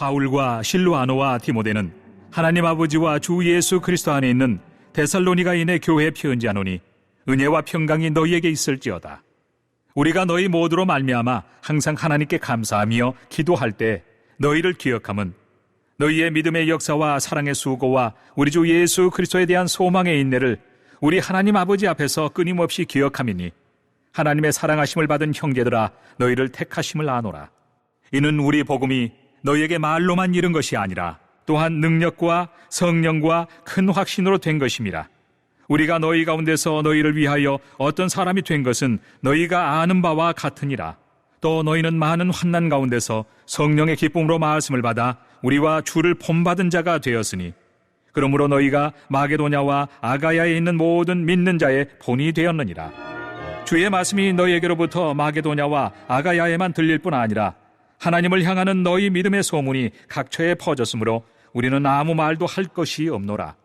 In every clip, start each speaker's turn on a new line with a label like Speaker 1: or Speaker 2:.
Speaker 1: 바울과 실루아노와 디모데는 하나님 아버지와 주 예수 그리스도 안에 있는 데살로니가인의 교회에 편지하노니 은혜와 평강이 너희에게 있을지어다. 우리가 너희 모두로 말미암아 항상 하나님께 감사하며 기도할 때 너희를 기억함은 너희의 믿음의 역사와 사랑의 수고와 우리 주 예수 그리스도에 대한 소망의 인내를 우리 하나님 아버지 앞에서 끊임없이 기억함이니 하나님의 사랑하심을 받은 형제들아 너희를 택하심을 아노라. 이는 우리 복음이 너희에게 말로만 이른 것이 아니라 또한 능력과 성령과 큰 확신으로 된 것임이라. 우리가 너희 가운데서 너희를 위하여 어떤 사람이 된 것은 너희가 아는 바와 같으니라. 또 너희는 많은 환난 가운데서 성령의 기쁨으로 말씀을 받아 우리와 주를 본받은 자가 되었으니 그러므로 너희가 마게도냐와 아가야에 있는 모든 믿는 자의 본이 되었느니라. 주의 말씀이 너희에게로부터 마게도냐와 아가야에만 들릴 뿐 아니라 하나님을 향하는 너희 믿음의 소문이 각처에 퍼졌으므로 우리는 아무 말도 할 것이 없노라.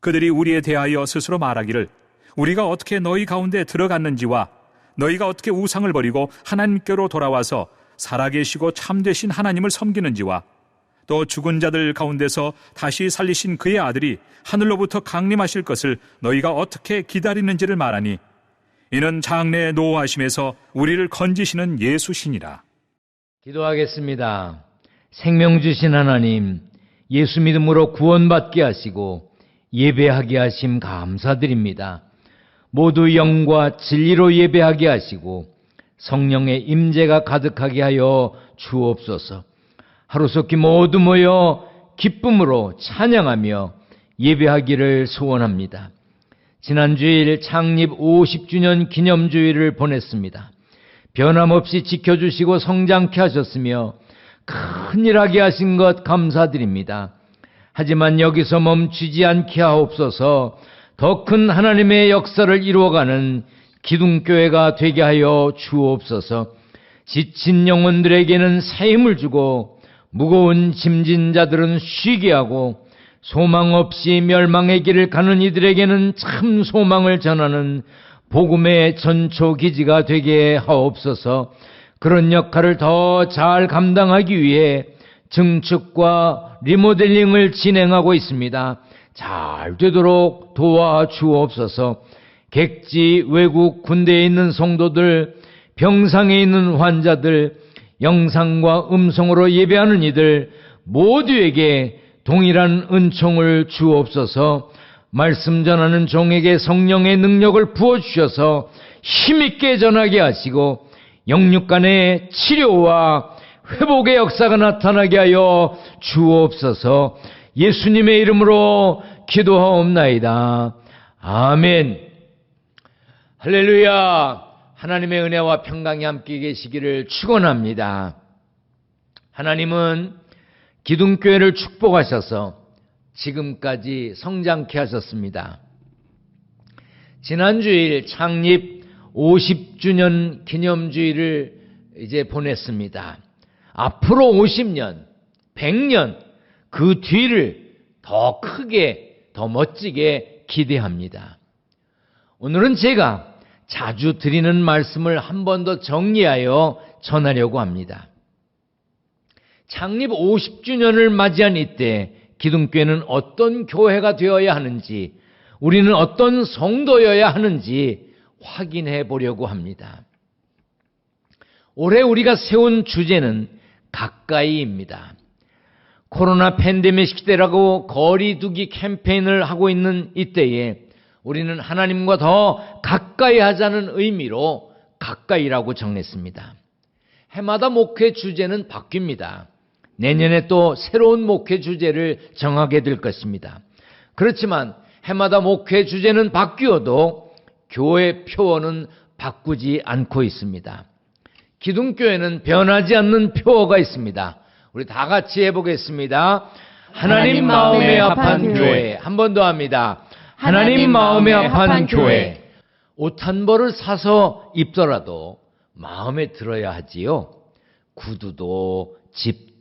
Speaker 1: 그들이 우리에 대하여 스스로 말하기를 우리가 어떻게 너희 가운데 들어갔는지와 너희가 어떻게 우상을 버리고 하나님께로 돌아와서 살아계시고 참되신 하나님을 섬기는지와 또 죽은 자들 가운데서 다시 살리신 그의 아들이 하늘로부터 강림하실 것을 너희가 어떻게 기다리는지를 말하니 이는 장래의 노하심에서 우리를 건지시는 예수시니라.
Speaker 2: 기도하겠습니다. 생명 주신 하나님, 예수 믿음으로 구원받게 하시고 예배하게 하심 감사드립니다. 모두 영과 진리로 예배하게 하시고 성령의 임재가 가득하게 하여 주옵소서. 하루속히 모두 모여 기쁨으로 찬양하며 예배하기를 소원합니다. 지난주일 창립 50주년 기념주일을 보냈습니다. 변함없이 지켜주시고 성장케 하셨으며 큰일 하게 하신 것 감사드립니다. 하지만 여기서 멈추지 않게 하옵소서 더 큰 하나님의 역사를 이루어가는 기둥교회가 되게 하여 주옵소서 지친 영혼들에게는 새 힘을 주고 무거운 짐진 자들은 쉬게 하고 소망 없이 멸망의 길을 가는 이들에게는 참 소망을 전하는 복음의 전초 기지가 되게 하옵소서. 그런 역할을 더 잘 감당하기 위해 증축과 리모델링을 진행하고 있습니다. 잘 되도록 도와주옵소서. 객지 외국 군대에 있는 성도들, 병상에 있는 환자들, 영상과 음성으로 예배하는 이들 모두에게 동일한 은총을 주옵소서 말씀 전하는 종에게 성령의 능력을 부어주셔서 힘있게 전하게 하시고 영육 간의 치료와 회복의 역사가 나타나게 하여 주옵소서 예수님의 이름으로 기도하옵나이다. 아멘. 할렐루야. 하나님의 은혜와 평강이 함께 계시기를 축원합니다. 하나님은 기둥교회를 축복하셔서 지금까지 성장케 하셨습니다. 지난주일 창립 50주년 기념주일을 이제 보냈습니다. 앞으로 50년, 100년 그 뒤를 더 크게, 더 멋지게 기대합니다. 오늘은 제가 자주 드리는 말씀을 한 번 더 정리하여 전하려고 합니다. 창립 50주년을 맞이한 이때 기둥교회는 어떤 교회가 되어야 하는지, 우리는 어떤 성도여야 하는지 확인해 보려고 합니다. 올해 우리가 세운 주제는 가까이입니다. 코로나 팬데믹 시대라고 거리두기 캠페인을 하고 있는 이때에 우리는 하나님과 더 가까이 하자는 의미로 가까이라고 정했습니다. 해마다 목회 주제는 바뀝니다. 내년에 또 새로운 목회 주제를 정하게 될 것입니다. 그렇지만 해마다 목회 주제는 바뀌어도 교회 표어는 바꾸지 않고 있습니다. 기둥교회는 변하지 않는 표어가 있습니다. 우리 다 같이 해보겠습니다. 하나님 마음에 합한 교회. 한 번 더 합니다. 하나님 마음에 합한 교회. 옷 한 벌을 사서 입더라도 마음에 들어야 하지요. 구두도, 집도,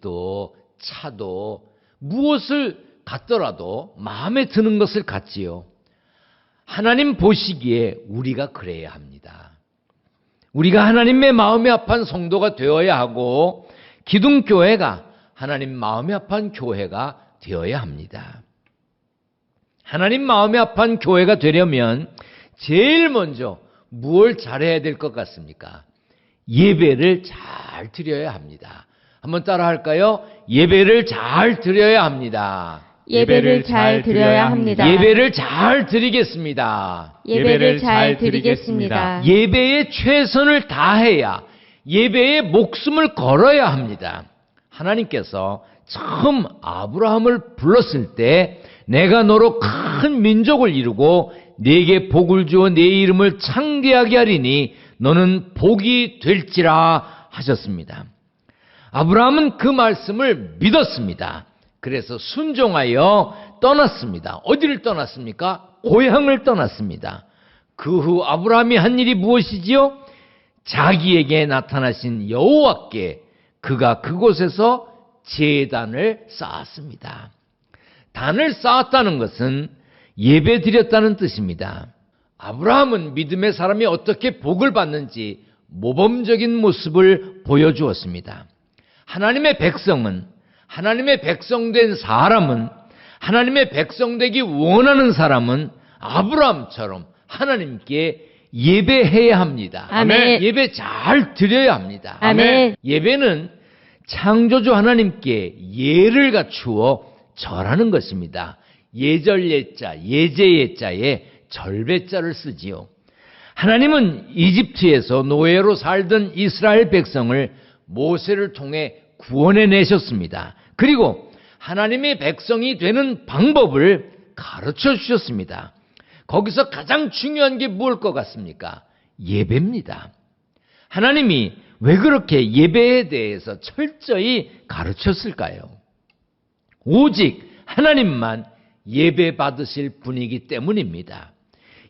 Speaker 2: 차도, 무엇을 갖더라도 마음에 드는 것을 갖지요. 하나님 보시기에 우리가 그래야 합니다. 우리가 하나님의 마음에 합한 성도가 되어야 하고, 기둥교회가 하나님 마음이 아파한 교회가 되어야 합니다. 하나님 마음이 아파한 교회가 되려면 제일 먼저 무엇을 잘해야 될 것 같습니까? 예배를 잘 드려야 합니다. 한번 따라 할까요? 예배를 잘 드려야 합니다.
Speaker 3: 예배를 잘 드려야 합니다.
Speaker 2: 예배를 잘 드리겠습니다.
Speaker 3: 예배를 잘 드리겠습니다.
Speaker 2: 예배에 최선을 다해야 예배에 목숨을 걸어야 합니다. 하나님께서 처음 아브라함을 불렀을 때 내가 너로 큰 민족을 이루고 네게 복을 주어 네 이름을 창대하게 하리니 너는 복이 될지라 하셨습니다. 아브라함은 그 말씀을 믿었습니다. 그래서 순종하여 떠났습니다. 어디를 떠났습니까? 고향을 떠났습니다. 그 후 아브라함이 한 일이 무엇이지요? 자기에게 나타나신 여호와께 그가 그곳에서 제단을 쌓았습니다. 단을 쌓았다는 것은 예배 드렸다는 뜻입니다. 아브라함은 믿음의 사람이 어떻게 복을 받는지 모범적인 모습을 보여주었습니다. 하나님의 백성은 하나님의 백성된 사람은 하나님의 백성되기 원하는 사람은 아브라함처럼 하나님께 예배해야 합니다.
Speaker 3: 아멘.
Speaker 2: 예배 잘 드려야 합니다.
Speaker 3: 아멘.
Speaker 2: 예배는 창조주 하나님께 예를 갖추어 절하는 것입니다. 예절 예자, 예제 예자에 절배자를 쓰지요. 하나님은 이집트에서 노예로 살던 이스라엘 백성을 모세를 통해 구원해 내셨습니다. 그리고 하나님의 백성이 되는 방법을 가르쳐 주셨습니다. 거기서 가장 중요한 게 무엇일 것 같습니까? 예배입니다. 하나님이 왜 그렇게 예배에 대해서 철저히 가르쳤을까요? 오직 하나님만 예배 받으실 분이기 때문입니다.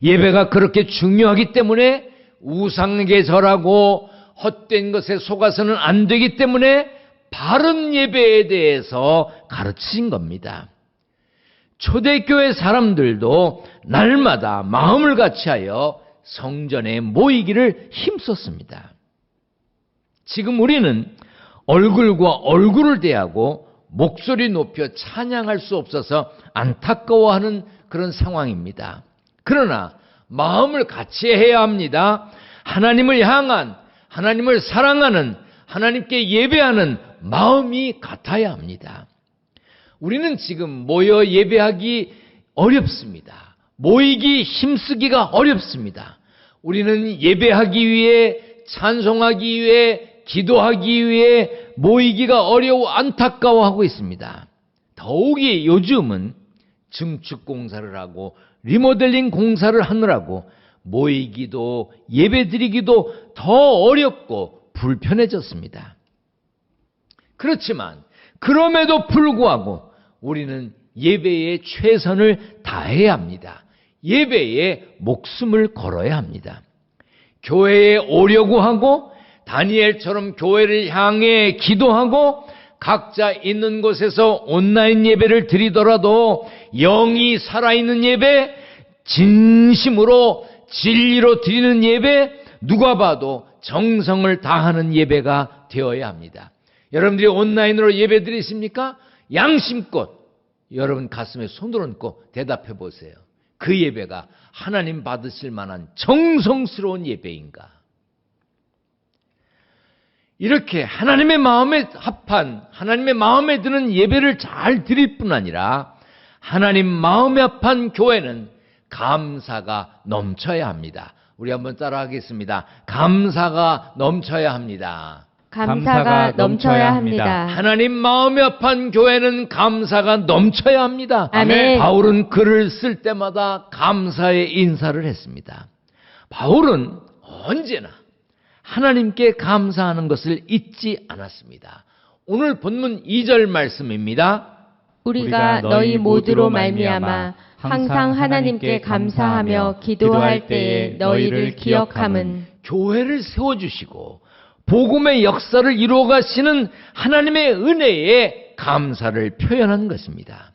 Speaker 2: 예배가 그렇게 중요하기 때문에 우상에게 절하고 헛된 것에 속아서는 안 되기 때문에 바른 예배에 대해서 가르치신 겁니다. 초대교회 사람들도 날마다 마음을 같이하여 성전에 모이기를 힘썼습니다. 지금 우리는 얼굴과 얼굴을 대하고 목소리 높여 찬양할 수 없어서 안타까워하는 그런 상황입니다. 그러나 마음을 같이 해야 합니다. 하나님을 향한, 하나님을 사랑하는, 하나님께 예배하는 마음이 같아야 합니다. 우리는 지금 모여 예배하기 어렵습니다. 모이기 힘쓰기가 어렵습니다. 우리는 예배하기 위해, 찬송하기 위해, 기도하기 위해 모이기가 어려워 안타까워하고 있습니다. 더욱이 요즘은 증축 공사를 하고 리모델링 공사를 하느라고 모이기도 예배 드리기도 더 어렵고 불편해졌습니다. 그렇지만 그럼에도 불구하고 우리는 예배에 최선을 다해야 합니다. 예배에 목숨을 걸어야 합니다. 교회에 오려고 하고 다니엘처럼 교회를 향해 기도하고 각자 있는 곳에서 온라인 예배를 드리더라도 영이 살아있는 예배, 진심으로 진리로 드리는 예배, 누가 봐도 정성을 다하는 예배가 되어야 합니다. 여러분들이 온라인으로 예배 드리십니까? 양심껏 여러분 가슴에 손을 얹고 대답해 보세요. 그 예배가 하나님 받으실 만한 정성스러운 예배인가? 이렇게 하나님의 마음에 합한 하나님의 마음에 드는 예배를 잘 드릴 뿐 아니라 하나님 마음에 합한 교회는 감사가 넘쳐야 합니다. 우리 한번 따라 하겠습니다. 감사가 넘쳐야 합니다.
Speaker 3: 감사가 넘쳐야 합니다.
Speaker 2: 하나님 마음에 합한 교회는 감사가 넘쳐야 합니다.
Speaker 3: 아멘.
Speaker 2: 바울은 글을 쓸 때마다 감사의 인사를 했습니다. 바울은 언제나 하나님께 감사하는 것을 잊지 않았습니다. 오늘 본문 2절 말씀입니다.
Speaker 3: 우리가 너희 모두로 말미암아 항상 하나님께 감사하며 기도할 때에 너희를 기억함은
Speaker 2: 교회를 세워주시고 복음의 역사를 이루어 가시는 하나님의 은혜에 감사를 표현한 것입니다.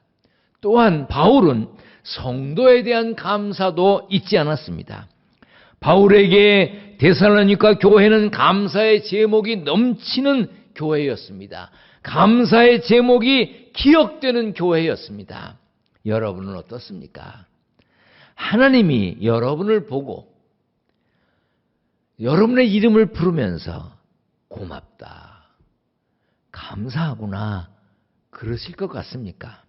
Speaker 2: 또한 바울은 성도에 대한 감사도 잊지 않았습니다. 바울에게 데살로니가 교회는 감사의 제목이 넘치는 교회였습니다. 감사의 제목이 기억되는 교회였습니다. 여러분은 어떻습니까? 하나님이 여러분을 보고 여러분의 이름을 부르면서 고맙다. 감사하구나. 그러실 것 같습니까?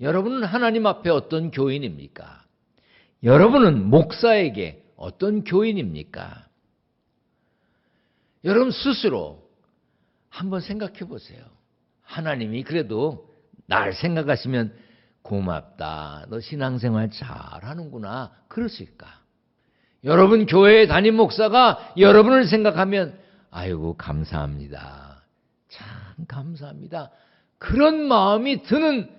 Speaker 2: 여러분은 하나님 앞에 어떤 교인입니까? 여러분은 목사에게 어떤 교인입니까? 여러분 스스로 한번 생각해 보세요. 하나님이 그래도 날 생각하시면 고맙다. 너 신앙생활 잘 하는구나. 그러실까? 여러분 교회 담임 목사가 여러분을 생각하면 아이고 감사합니다. 참 감사합니다. 그런 마음이 드는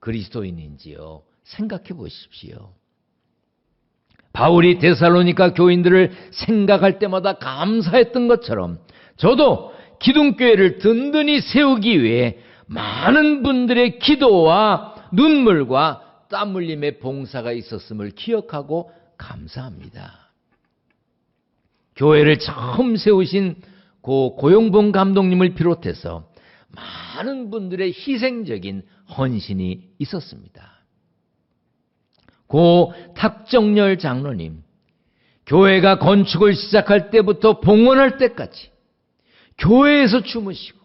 Speaker 2: 그리스도인인지요. 생각해 보십시오. 바울이 데살로니가 교인들을 생각할 때마다 감사했던 것처럼 저도 기둥교회를 든든히 세우기 위해 많은 분들의 기도와 눈물과 땀 흘림의 봉사가 있었음을 기억하고 감사합니다. 교회를 처음 세우신 고 고용봉 감독님을 비롯해서 많은 분들의 희생적인 헌신이 있었습니다. 고 탁정열 장로님, 교회가 건축을 시작할 때부터 봉헌할 때까지 교회에서 주무시고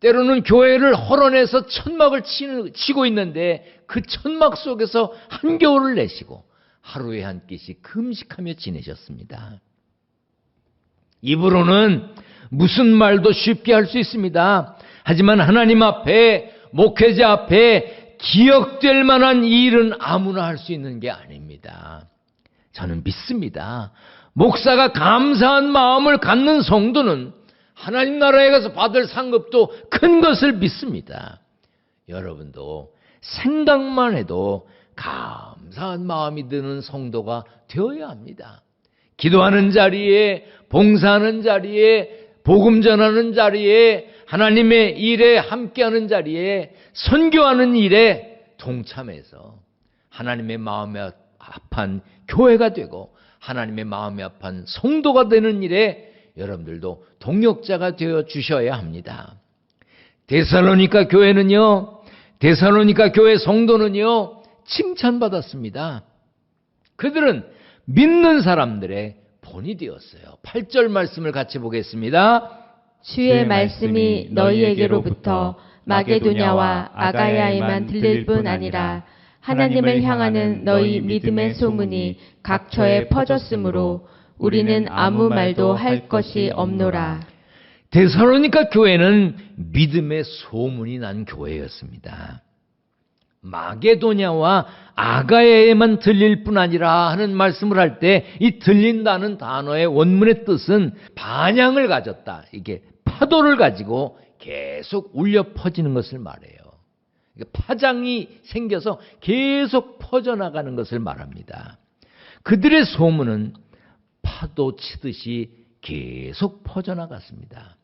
Speaker 2: 때로는 교회를 헐어내서 천막을 치고 있는데 그 천막 속에서 한겨울을 내시고 하루에 한 끼씩 금식하며 지내셨습니다. 입으로는 무슨 말도 쉽게 할 수 있습니다. 하지만 하나님 앞에 목회자 앞에 기억될 만한 일은 아무나 할 수 있는 게 아닙니다. 저는 믿습니다. 목사가 감사한 마음을 갖는 성도는 하나님 나라에 가서 받을 상급도 큰 것을 믿습니다. 여러분도 생각만 해도 감 사한 마음이 드는 성도가 되어야 합니다. 기도하는 자리에, 봉사하는 자리에, 복음 전하는 자리에, 하나님의 일에 함께하는 자리에, 선교하는 일에 동참해서 하나님의 마음에 합한 교회가 되고 하나님의 마음에 합한 성도가 되는 일에 여러분들도 동역자가 되어 주셔야 합니다. 데살로니가 교회는요, 데살로니가 교회 성도는요, 칭찬받았습니다. 그들은 믿는 사람들의 본이 되었어요. 8절 말씀을 같이 보겠습니다.
Speaker 3: 주의 말씀이 너희에게로부터 마게도냐와 아가야에만 들릴 뿐 아니라 하나님을 향하는 너희 믿음의 소문이 각처에 퍼졌으므로 우리는 아무 말도 할 것이 없노라.
Speaker 2: 데살로니가 교회는 믿음의 소문이 난 교회였습니다. 마게도냐와 아가야에만 들릴 뿐 아니라 하는 말씀을 할 때 이 들린다는 단어의 원문의 뜻은 반향을 가졌다. 이게 파도를 가지고 계속 울려 퍼지는 것을 말해요. 파장이 생겨서 계속 퍼져나가는 것을 말합니다. 그들의 소문은 파도 치듯이 계속 퍼져나갔습니다.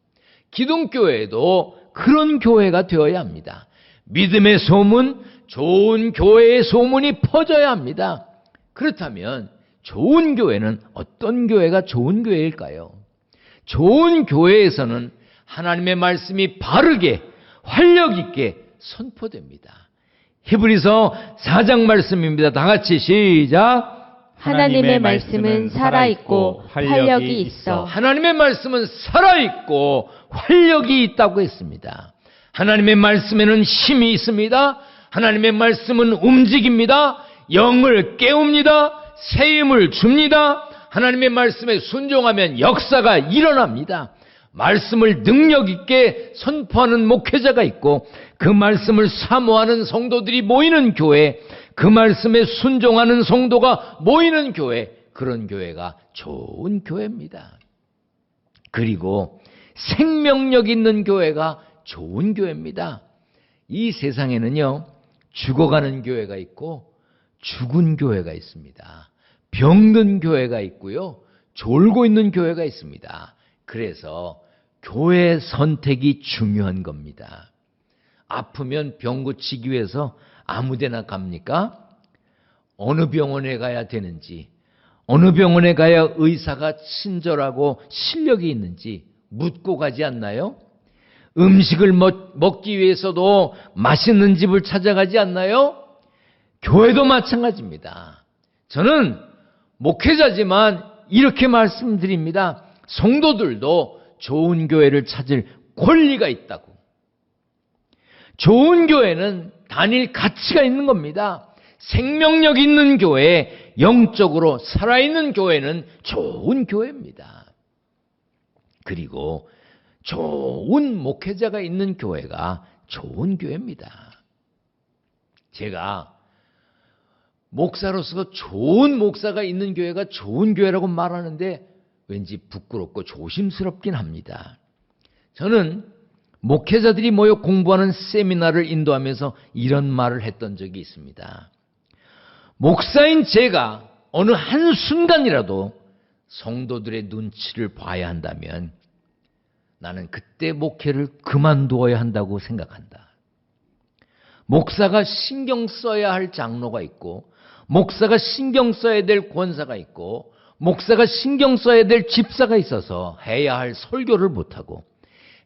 Speaker 2: 기독교회도 그런 교회가 되어야 합니다. 믿음의 소문, 좋은 교회의 소문이 퍼져야 합니다. 그렇다면 좋은 교회는 어떤 교회가 좋은 교회일까요? 좋은 교회에서는 하나님의 말씀이 바르게 활력 있게 선포됩니다. 히브리서 4장 말씀입니다. 다 같이 시작.
Speaker 3: 하나님의 말씀은 살아있고 활력이 있어
Speaker 2: 하나님의 말씀은 살아있고 활력이 있다고 했습니다. 하나님의 말씀에는 힘이 있습니다. 하나님의 말씀은 움직입니다. 영을 깨웁니다. 새 힘을 줍니다. 하나님의 말씀에 순종하면 역사가 일어납니다. 말씀을 능력 있게 선포하는 목회자가 있고 그 말씀을 사모하는 성도들이 모이는 교회, 그 말씀에 순종하는 성도가 모이는 교회, 그런 교회가 좋은 교회입니다. 그리고 생명력 있는 교회가 좋은 교회입니다. 이 세상에는요, 죽어가는 교회가 있고, 죽은 교회가 있습니다. 병든 교회가 있고요, 졸고 있는 교회가 있습니다. 그래서 교회 선택이 중요한 겁니다. 아프면 병 고치기 위해서 아무 데나 갑니까? 어느 병원에 가야 되는지, 어느 병원에 가야 의사가 친절하고 실력이 있는지 묻고 가지 않나요? 음식을 먹, 먹기 위해서도 맛있는 집을 찾아가지 않나요? 교회도 마찬가지입니다. 저는 목회자지만 이렇게 말씀드립니다. 성도들도 좋은 교회를 찾을 권리가 있다고. 좋은 교회는 단일 가치가 있는 겁니다. 생명력 있는 교회, 영적으로 살아있는 교회는 좋은 교회입니다. 그리고 좋은 목회자가 있는 교회가 좋은 교회입니다. 제가 목사로서 좋은 목사가 있는 교회가 좋은 교회라고 말하는데 왠지 부끄럽고 조심스럽긴 합니다. 저는 목회자들이 모여 공부하는 세미나를 인도하면서 이런 말을 했던 적이 있습니다. 목사인 제가 어느 한순간이라도 성도들의 눈치를 봐야 한다면 나는 그때 목회를 그만두어야 한다고 생각한다. 목사가 신경 써야 할 장로가 있고, 목사가 신경 써야 될 권사가 있고, 목사가 신경 써야 될 집사가 있어서 해야 할 설교를 못하고,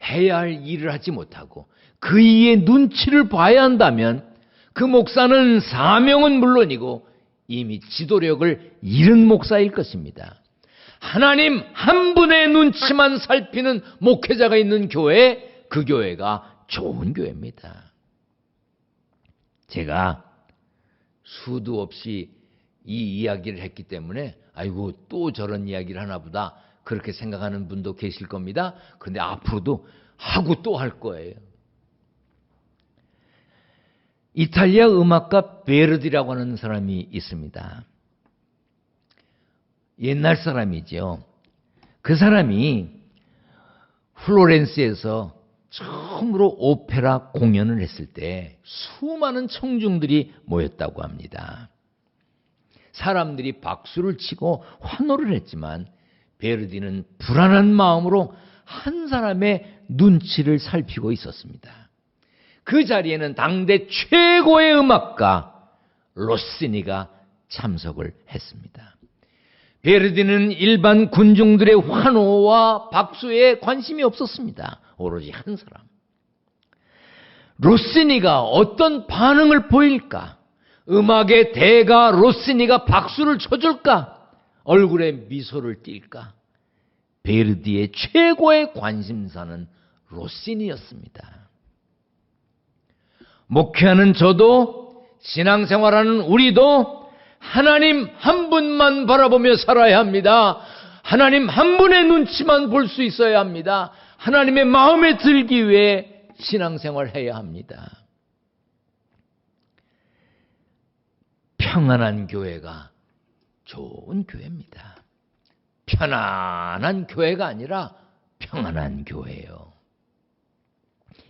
Speaker 2: 해야 할 일을 하지 못하고, 그 이의 눈치를 봐야 한다면, 그 목사는 사명은 물론이고, 이미 지도력을 잃은 목사일 것입니다. 하나님 한 분의 눈치만 살피는 목회자가 있는 교회, 그 교회가 좋은 교회입니다. 제가 수도 없이 이 이야기를 했기 때문에 아이고 또 저런 이야기를 하나 보다 그렇게 생각하는 분도 계실 겁니다. 그런데 앞으로도 하고 또 할 거예요. 이탈리아 음악가 베르디라고 하는 사람이 있습니다. 옛날 사람이죠. 그 사람이 플로렌스에서 처음으로 오페라 공연을 했을 때 수많은 청중들이 모였다고 합니다. 사람들이 박수를 치고 환호를 했지만 베르디는 불안한 마음으로 한 사람의 눈치를 살피고 있었습니다. 그 자리에는 당대 최고의 음악가 로시니가 참석을 했습니다. 베르디는 일반 군중들의 환호와 박수에 관심이 없었습니다. 오로지 한 사람. 로시니가 어떤 반응을 보일까? 음악의 대가 로시니가 박수를 쳐줄까? 얼굴에 미소를 띌까? 베르디의 최고의 관심사는 로시니였습니다. 목회하는 저도 신앙생활하는 우리도 하나님 한 분만 바라보며 살아야 합니다. 하나님 한 분의 눈치만 볼 수 있어야 합니다. 하나님의 마음에 들기 위해 신앙생활 해야 합니다. 평안한 교회가 좋은 교회입니다. 편안한 교회가 아니라 평안한 교회예요.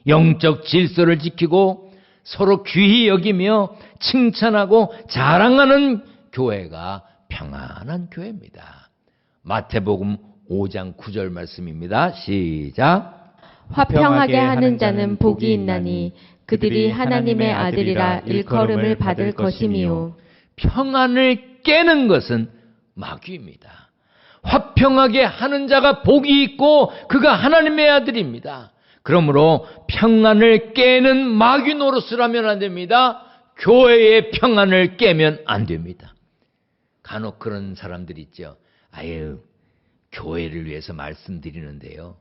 Speaker 2: 영적 질서를 지키고 서로 귀히 여기며 칭찬하고 자랑하는 교회가 평안한 교회입니다. 마태복음 5장 9절 말씀입니다. 시작.
Speaker 3: 화평하게 하는 자는 복이 있나니 그들이 하나님의 아들이라 일컬음을 받을 것이미요.
Speaker 2: 평안을 깨는 것은 마귀입니다. 화평하게 하는 자가 복이 있고 그가 하나님의 아들입니다. 그러므로 평안을 깨는 마귀 노릇을 하면 안 됩니다. 교회의 평안을 깨면 안 됩니다. 간혹 그런 사람들 있죠. 아유, 교회를 위해서 말씀드리는데요.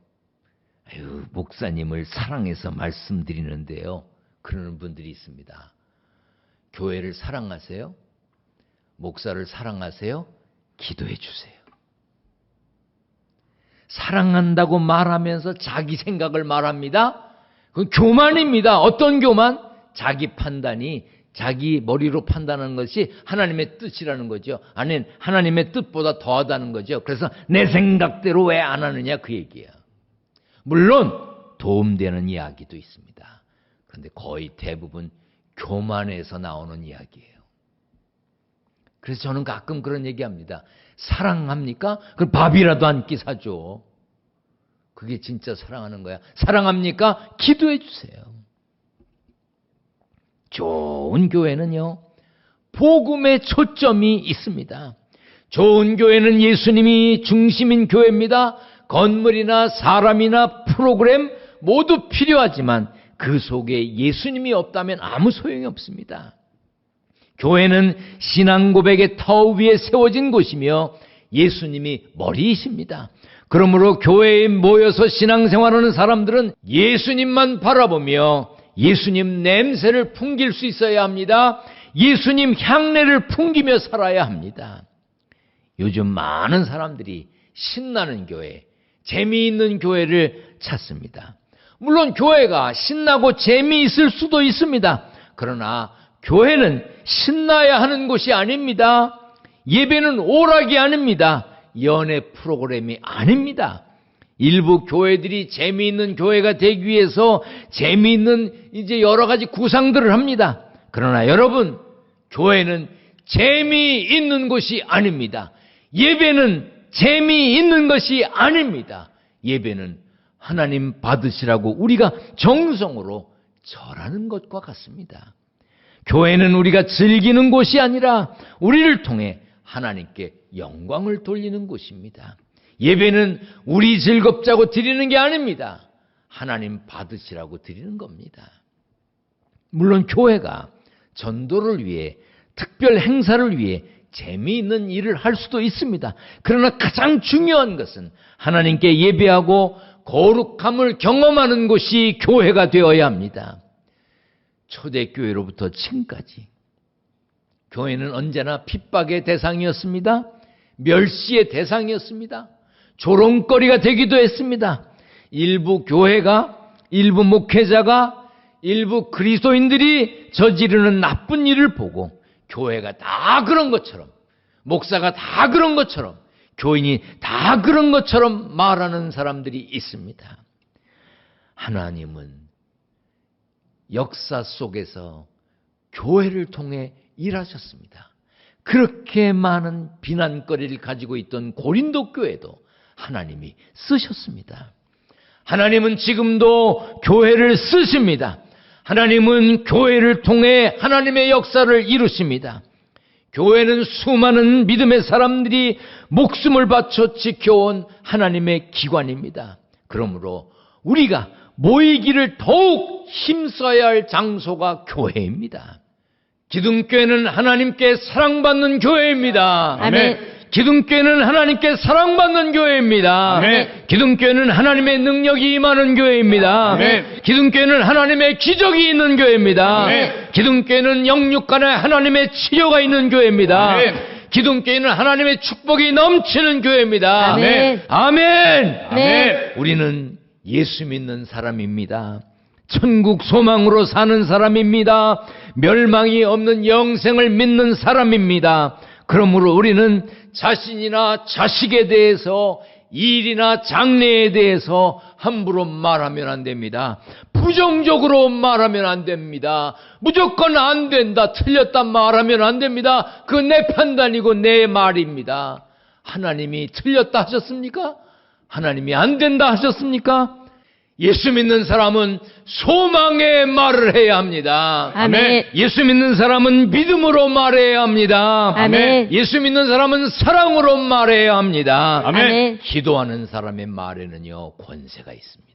Speaker 2: 아유, 목사님을 사랑해서 말씀드리는데요. 그러는 분들이 있습니다. 교회를 사랑하세요? 목사를 사랑하세요? 기도해 주세요. 사랑한다고 말하면서 자기 생각을 말합니다. 그건 교만입니다. 어떤 교만? 자기 판단이 자기 머리로 판단하는 것이 하나님의 뜻이라는 거죠. 아니, 하나님의 뜻보다 더하다는 거죠. 그래서 내 생각대로 왜 안 하느냐 그 얘기예요. 물론 도움되는 이야기도 있습니다. 그런데 거의 대부분 교만에서 나오는 이야기예요. 그래서 저는 가끔 그런 얘기합니다. 사랑합니까? 그럼 밥이라도 한 끼 사줘. 그게 진짜 사랑하는 거야. 사랑합니까? 기도해 주세요. 좋은 교회는요, 복음의 초점이 있습니다. 좋은 교회는 예수님이 중심인 교회입니다. 건물이나 사람이나 프로그램 모두 필요하지만 그 속에 예수님이 없다면 아무 소용이 없습니다. 교회는 신앙 고백의 터 위에 세워진 곳이며 예수님이 머리이십니다. 그러므로 교회에 모여서 신앙생활하는 사람들은 예수님만 바라보며 예수님 냄새를 풍길 수 있어야 합니다. 예수님 향내를 풍기며 살아야 합니다. 요즘 많은 사람들이 신나는 교회, 재미있는 교회를 찾습니다. 물론 교회가 신나고 재미있을 수도 있습니다. 그러나 교회는 신나야 하는 곳이 아닙니다. 예배는 오락이 아닙니다. 연애 프로그램이 아닙니다. 일부 교회들이 재미있는 교회가 되기 위해서 재미있는 이제 여러 가지 구상들을 합니다. 그러나 여러분, 교회는 재미있는 곳이 아닙니다. 예배는 재미있는 것이 아닙니다. 예배는 하나님 받으시라고 우리가 정성으로 절하는 것과 같습니다. 교회는 우리가 즐기는 곳이 아니라 우리를 통해 하나님께 영광을 돌리는 곳입니다. 예배는 우리 즐겁자고 드리는 게 아닙니다. 하나님 받으시라고 드리는 겁니다. 물론 교회가 전도를 위해 특별 행사를 위해 재미있는 일을 할 수도 있습니다. 그러나 가장 중요한 것은 하나님께 예배하고 거룩함을 경험하는 곳이 교회가 되어야 합니다. 초대교회로부터 지금까지 교회는 언제나 핍박의 대상이었습니다. 멸시의 대상이었습니다. 조롱거리가 되기도 했습니다. 일부 교회가, 일부 목회자가, 일부 그리스도인들이 저지르는 나쁜 일을 보고 교회가 다 그런 것처럼, 목사가 다 그런 것처럼, 교인이 다 그런 것처럼 말하는 사람들이 있습니다. 하나님은 역사 속에서 교회를 통해 일하셨습니다. 그렇게 많은 비난거리를 가지고 있던 고린도 교회도 하나님이 쓰셨습니다. 하나님은 지금도 교회를 쓰십니다. 하나님은 교회를 통해 하나님의 역사를 이루십니다. 교회는 수많은 믿음의 사람들이 목숨을 바쳐 지켜온 하나님의 기관입니다. 그러므로 우리가 모이기를 더욱 힘써야 할 장소가 교회입니다. 기둥교회는 하나님께 사랑받는 교회입니다.
Speaker 3: 아멘.
Speaker 2: 기둥교회는 하나님께 사랑받는 교회입니다.
Speaker 4: 아멘.
Speaker 2: 기둥교회는 하나님의 능력이 임하는 교회입니다.
Speaker 4: 아멘.
Speaker 2: 기둥교회는 하나님의 기적이 있는 교회입니다.
Speaker 4: 아멘.
Speaker 2: 기둥교회는 영육간에 하나님의 치료가 있는 교회입니다.
Speaker 4: 아멘.
Speaker 2: 기둥교회는 하나님의 축복이 넘치는 교회입니다.
Speaker 3: 아멘.
Speaker 2: 아멘.
Speaker 3: 아멘.
Speaker 2: 우리는 예수 믿는 사람입니다. 천국 소망으로 사는 사람입니다. 멸망이 없는 영생을 믿는 사람입니다. 그러므로 우리는 자신이나 자식에 대해서 일이나 장래에 대해서 함부로 말하면 안 됩니다. 부정적으로 말하면 안 됩니다. 무조건 안 된다, 틀렸다 말하면 안 됩니다. 그 내 판단이고 내 말입니다. 하나님이 틀렸다 하셨습니까? 하나님이 안 된다 하셨습니까? 예수 믿는 사람은 소망의 말을 해야 합니다.
Speaker 3: 아멘.
Speaker 2: 예수 믿는 사람은 믿음으로 말해야 합니다.
Speaker 3: 아멘.
Speaker 2: 예수 믿는 사람은 사랑으로 말해야 합니다.
Speaker 4: 아멘.
Speaker 2: 기도하는 사람의 말에는요, 권세가 있습니다.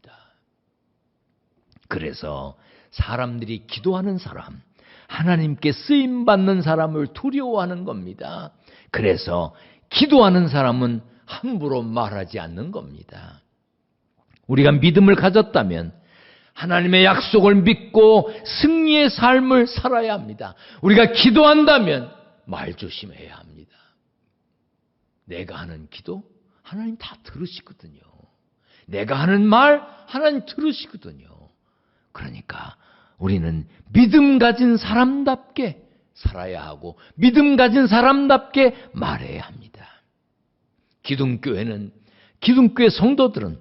Speaker 2: 그래서 사람들이 기도하는 사람, 하나님께 쓰임 받는 사람을 두려워하는 겁니다. 그래서 기도하는 사람은 함부로 말하지 않는 겁니다. 우리가 믿음을 가졌다면 하나님의 약속을 믿고 승리의 삶을 살아야 합니다. 우리가 기도한다면 말 조심해야 합니다. 내가 하는 기도 하나님 다 들으시거든요. 내가 하는 말 하나님 들으시거든요. 그러니까 우리는 믿음 가진 사람답게 살아야 하고 믿음 가진 사람답게 말해야 합니다. 기둥교회는 기둥교회 성도들은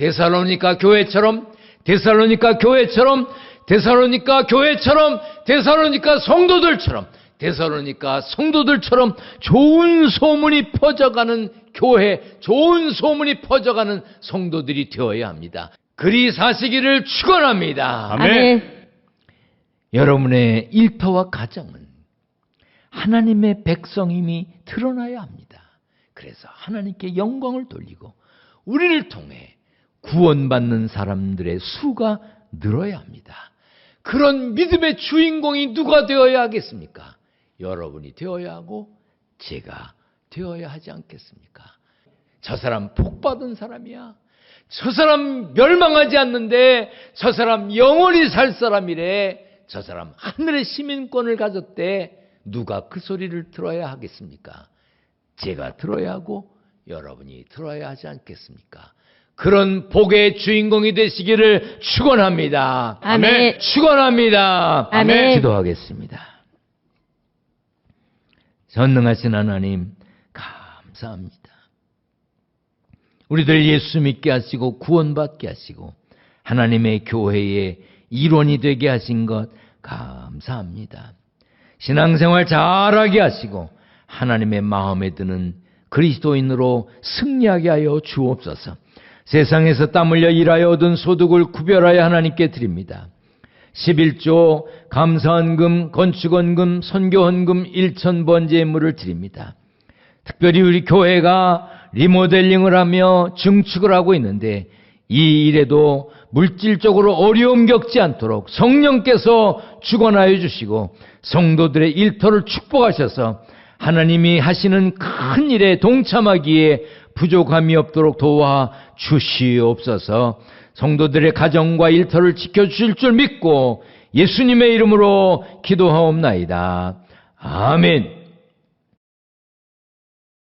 Speaker 2: 데살로니가 교회처럼 데살로니가 교회처럼 데살로니가 교회처럼 데살로니가 성도들처럼 데살로니가 성도들처럼 좋은 소문이 퍼져가는 교회, 좋은 소문이 퍼져가는 성도들이 되어야 합니다. 그리 사시기를 축원합니다.
Speaker 4: 아멘.
Speaker 3: 아멘.
Speaker 2: 여러분의 일터와 가정은 하나님의 백성임이 드러나야 합니다. 그래서 하나님께 영광을 돌리고 우리를 통해 구원받는 사람들의 수가 늘어야 합니다. 그런 믿음의 주인공이 누가 되어야 하겠습니까? 여러분이 되어야 하고 제가 되어야 하지 않겠습니까? 저 사람 복 받은 사람이야. 저 사람 멸망하지 않는데 저 사람 영원히 살 사람이래. 저 사람 하늘의 시민권을 가졌대. 누가 그 소리를 들어야 하겠습니까? 제가 들어야 하고 여러분이 들어야 하지 않겠습니까? 그런 복의 주인공이 되시기를 축원합니다.
Speaker 3: 아멘.
Speaker 2: 축원합니다.
Speaker 3: 아멘.
Speaker 2: 기도하겠습니다. 전능하신 하나님 감사합니다. 우리들 예수 믿게 하시고 구원받게 하시고 하나님의 교회의 일원이 되게 하신 것 감사합니다. 신앙생활 잘하게 하시고 하나님의 마음에 드는 그리스도인으로 승리하게 하여 주옵소서. 세상에서 땀 흘려 일하여 얻은 소득을 구별하여 하나님께 드립니다. 11조 감사헌금, 건축헌금, 선교헌금 1천 번제물을 드립니다. 특별히 우리 교회가 리모델링을 하며 증축을 하고 있는데 이 일에도 물질적으로 어려움 겪지 않도록 성령께서 주관하여 주시고 성도들의 일터를 축복하셔서 하나님이 하시는 큰 일에 동참하기에 부족함이 없도록 도와 주시옵소서 성도들의 가정과 일터를 지켜주실 줄 믿고 예수님의 이름으로 기도하옵나이다. 아멘.